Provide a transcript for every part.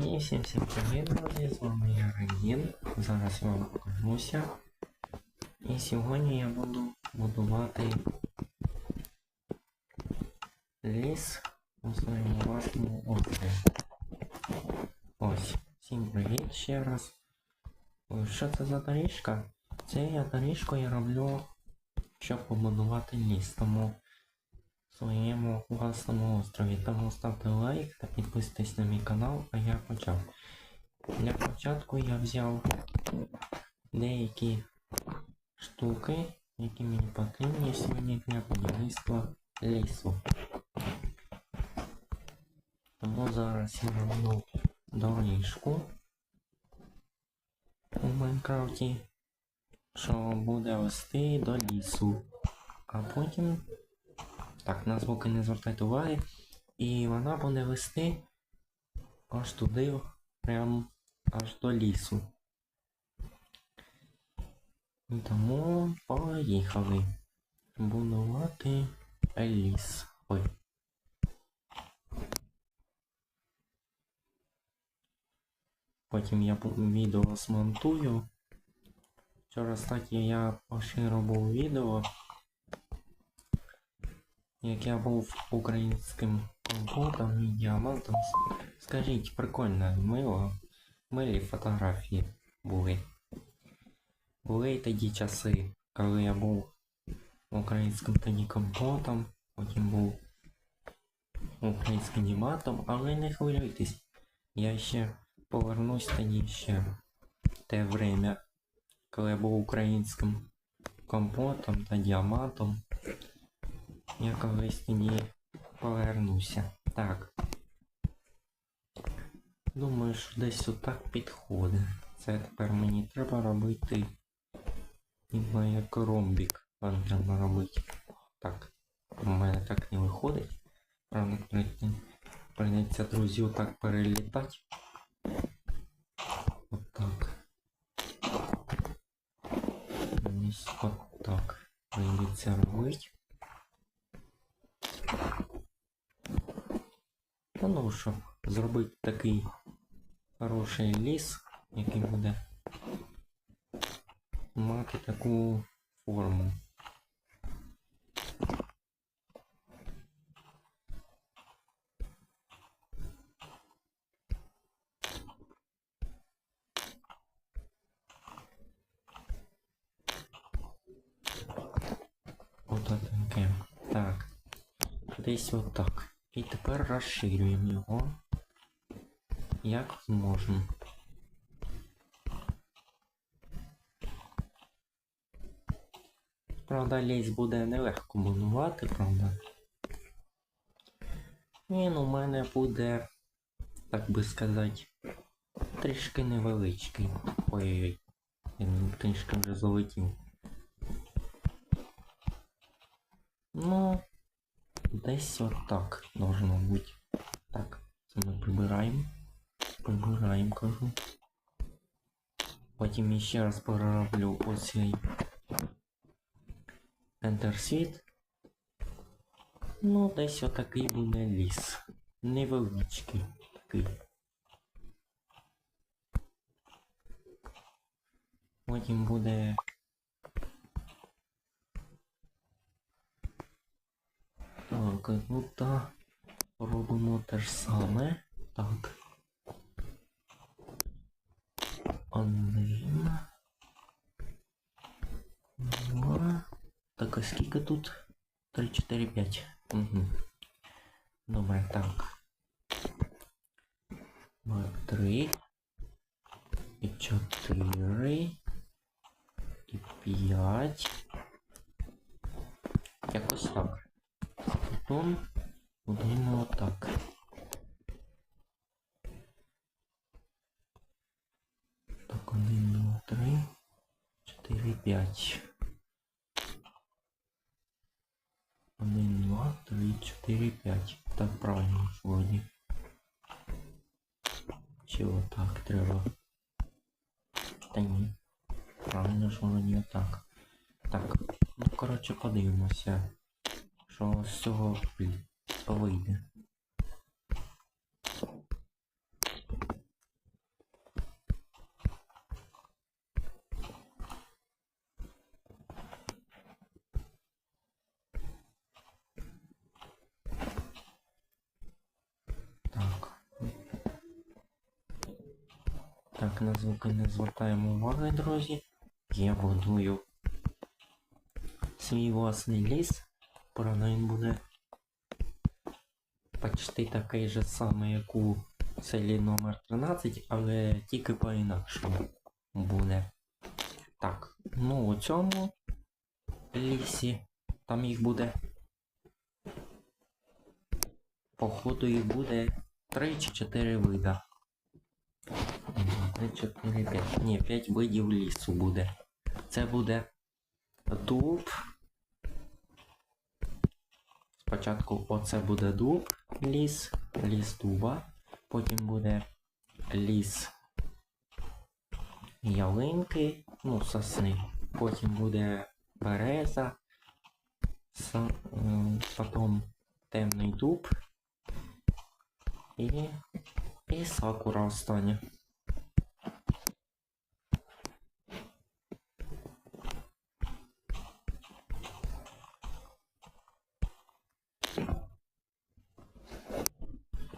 І всім всім привіт, друзі, з вами я Регін. Зараз я вам покажуся. І сьогодні я буду будувати ліс у своєму власному острові. Ось, всім привіт ще раз. Що це за доріжка? Це я я роблю, щоб побудувати ліс, тому своєму власному острові. Тому ставте лайк та підписуйтесь на мій канал, а я почав. Для початку я взяв деякі штуки, які мені потрібні сьогодні для будівництва лісу. Тому зараз я роблю доріжку у Майнкрафті, що буде вести до лісу. А потім так, на звуки не звертайте уваги. І вона буде вести аж туди, прям аж до лісу. Тому поїхали будувати ліс. Ой. Потім я відео змонтую. Вчора, кстати, я поширив був відео як я був українським компотом і діамантом. Скажіть, прикольно, мило, милі фотографії були. Були тоді часи, коли я був українським тоді компотом, потім був українським діамантом, але не хвилюйтесь. Я ще повернусь тоді ще те время, коли я був українським компотом та діамантом. Я колись тоді повернуся. Так. Думаю, що десь отак підходить. Це тепер мені треба робити. Ніби як ромбік. Вам треба робити. Так. У мене так не виходить. Правда, прийдеться, друзі, отак перелітати. Отак. Ось отак. Прийдеться робити. Та ну, щоб зробити такий хороший ліс, який буде мати таку форму. Ото таке. Так. Десь отак. І тепер розширюємо його. Як зможемо. Правда, ліс буде нелегко будувати, правда. Він у мене буде, так би сказати, трішки невеличкий. Ой-ой-ой. Він трішки вже залетів. Ну, Десь отак должно бути. Так, це ми прибираємо. Прибираємо, кажу. Потім ще раз перероблю оцей Enter Світ. Ну, десь отакий буде ліс. Невеличкий такий. Потім буде І тут та, робимо те ж саме. Так. Один. Два. Так, а скільки тут? 3, 4, 5. Угу. Добре, так. Два, три. І чотири. І п'ять. Якось так. Потім будемо отак. Так, один, два, три, чотири, п'ять. Один, два, три, чотири, п'ять. Так, правильно ж вроді. Чи отак треба? Та ні. Правильно ж вроді отак. Так, ну коротше подивимося що з цього, блін, повийде. Так, на звуки не звертаємо уваги, друзі. Я будую свій власний ліс. Він буде почти такий же самий, як у селі номер 13, але тільки по-інакшому буде. Так, ну у цьому лісі там їх буде. Походу їх буде 3 чи 4 вида. 3, 4, 5. Ні, 5 видів лісу буде. Це буде дуб. Спочатку оце буде дуб, ліс, ліс дуба. Потім буде ліс ялинки, ну, сосни. Потім буде береза, со, ем, потім темний дуб і, і сакура остання.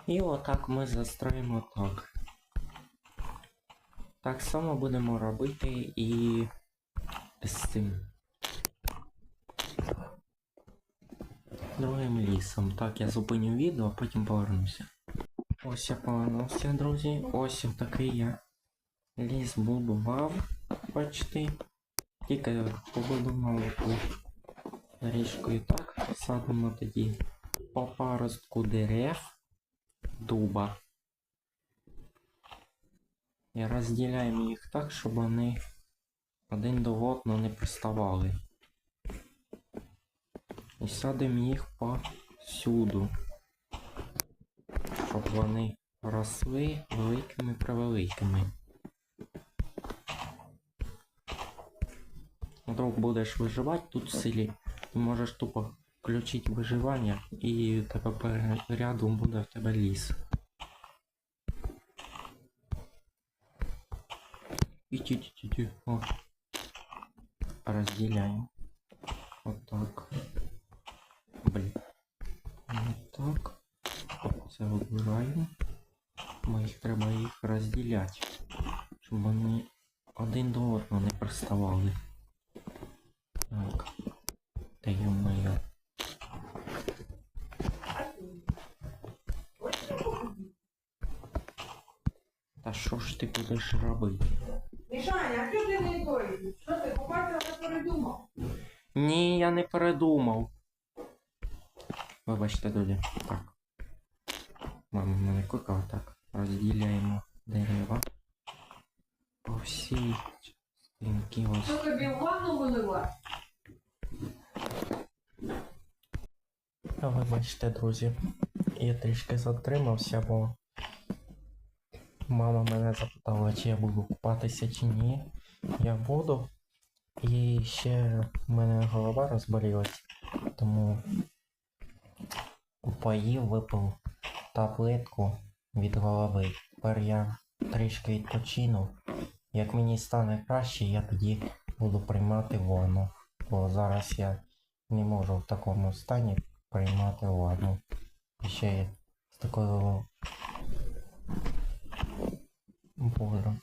І отак ми застроїмо так. Так само будемо робити і з цим. Другим лісом. Так, я зупиню відео, а потім повернуся. Ось я повернувся, друзі. Ось такий я ліс будував почти. Тільки побудував річкою так. Садимо тоді по паростку дерев дуба. І розділяємо їх так, щоб вони один до одного не приставали. І садимо їх повсюду, щоб вони росли великими превеликими. Вдруг будеш виживати тут в селі, ти можеш тупо включити виживання і тебе рядом буде в тебе ліс. Иди-иди-иди. О. Разделяем. Вот так. Блин. Вот так. Це вибираємо. Бо їх треба їх розділяти. Щоб вони один до одного не приставали. Так. Та ё-моё. Та що ж ти будеш робити? Мішаня, а що ти не той? Що ти купатися не передумав? Ні, я не передумав. Вибачте, друзі. Так. Мама мене кликала так. Розділяємо дерева. По всій частинки ось. Що тобі в ванну виливати? Вибачте, друзі. Я трішки затримався, бо мама мене запитала, чи я буду купатися чи ні. Я буду. І ще в мене голова розболілась, тому поїв, випив таблетку від голови. Тепер я трішки відпочину. Як мені стане краще, я тоді буду приймати ванну. Бо зараз я не можу в такому стані приймати ванну. І ще з такою болю.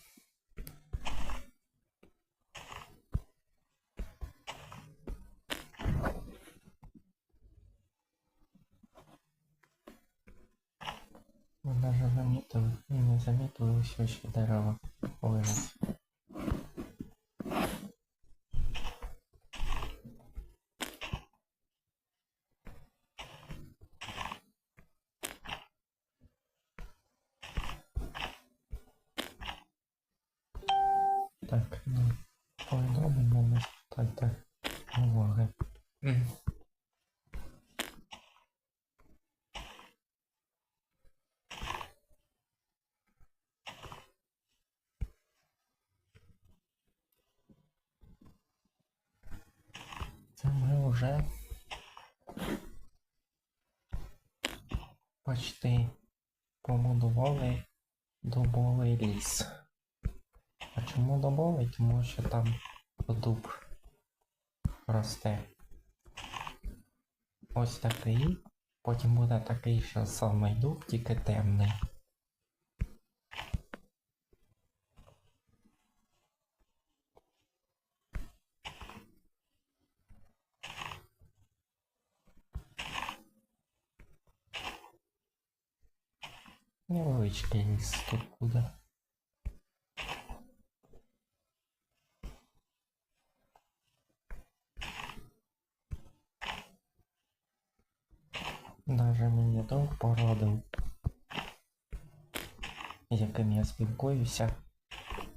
Що ще дерева лежать. Так, ну, повідомимо ми спитайте уваги. Це вже почти побудували дубовий ліс. А чому дубовий? Тому що там дуб росте. Ось такий. Потім буде такий ще самий дуб, тільки темний. Ліс тут буде. Даже мені друг порадив, яким я спілкуюся.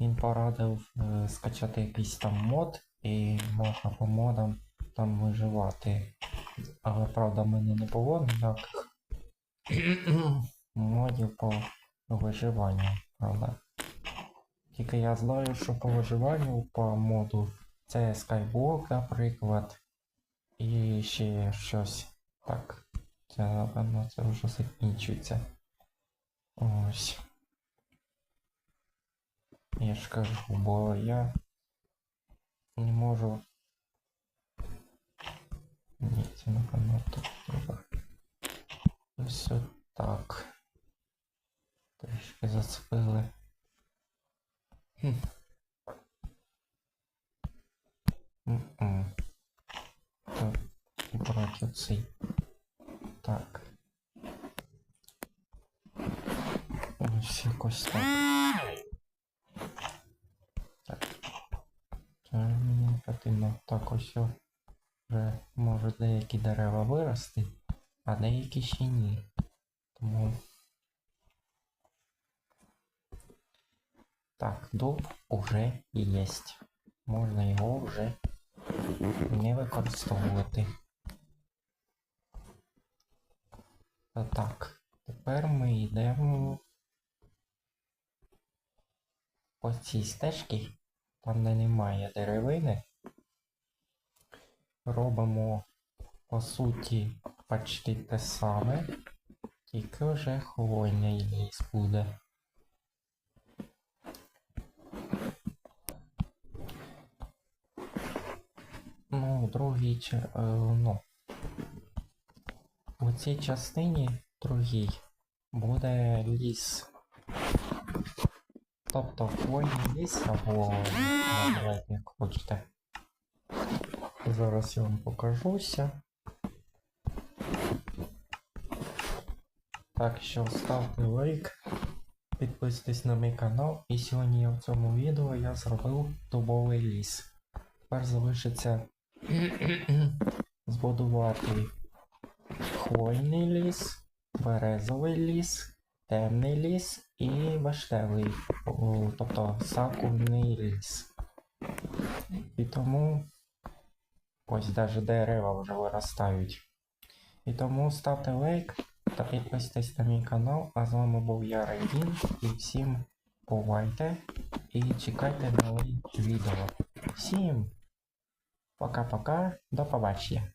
Він порадив е, скачати якийсь там мод і можна по модам там виживати. Але правда в мене не було ніяких модів по виживанню, правда. Тільки я знаю, що по виживанню по моду це Skywalk, наприклад, і ще щось. Так, це напевно це вже закінчується. Ось. Я ж кажу, бо я не можу. Ні, це напевно тут треба. Ось так. Трішки зацепили. Хм. Так, брати оцей. Так. Ось якось так. Так. Мені потрібно. Так ось вже можуть деякі дерева вирости, а деякі ще ні. Тому. Так, дуб уже є. Можна його вже не використовувати. Та Так, тепер ми йдемо по цій стежці, там де немає деревини. Робимо по суті почти те саме, тільки вже хвойний ліс буде. Другий ча- е, ну, у цій частині другій буде ліс. Тобто хвойний ліс або як хочете. Зараз я вам покажуся. Так що ставте лайк, підписуйтесь на мій канал. І сьогодні я в цьому відео я зробив дубовий ліс. Тепер залишиться збудувати хвойний ліс, березовий ліс, темний ліс і баштевий, тобто сакурний ліс. І тому ось навіть дерева вже виростають. І тому ставте лайк та підписуйтесь на мій канал. А з вами був я Райдін. І всім бувайте і чекайте нові відео. Всім пока-пока, до побачення.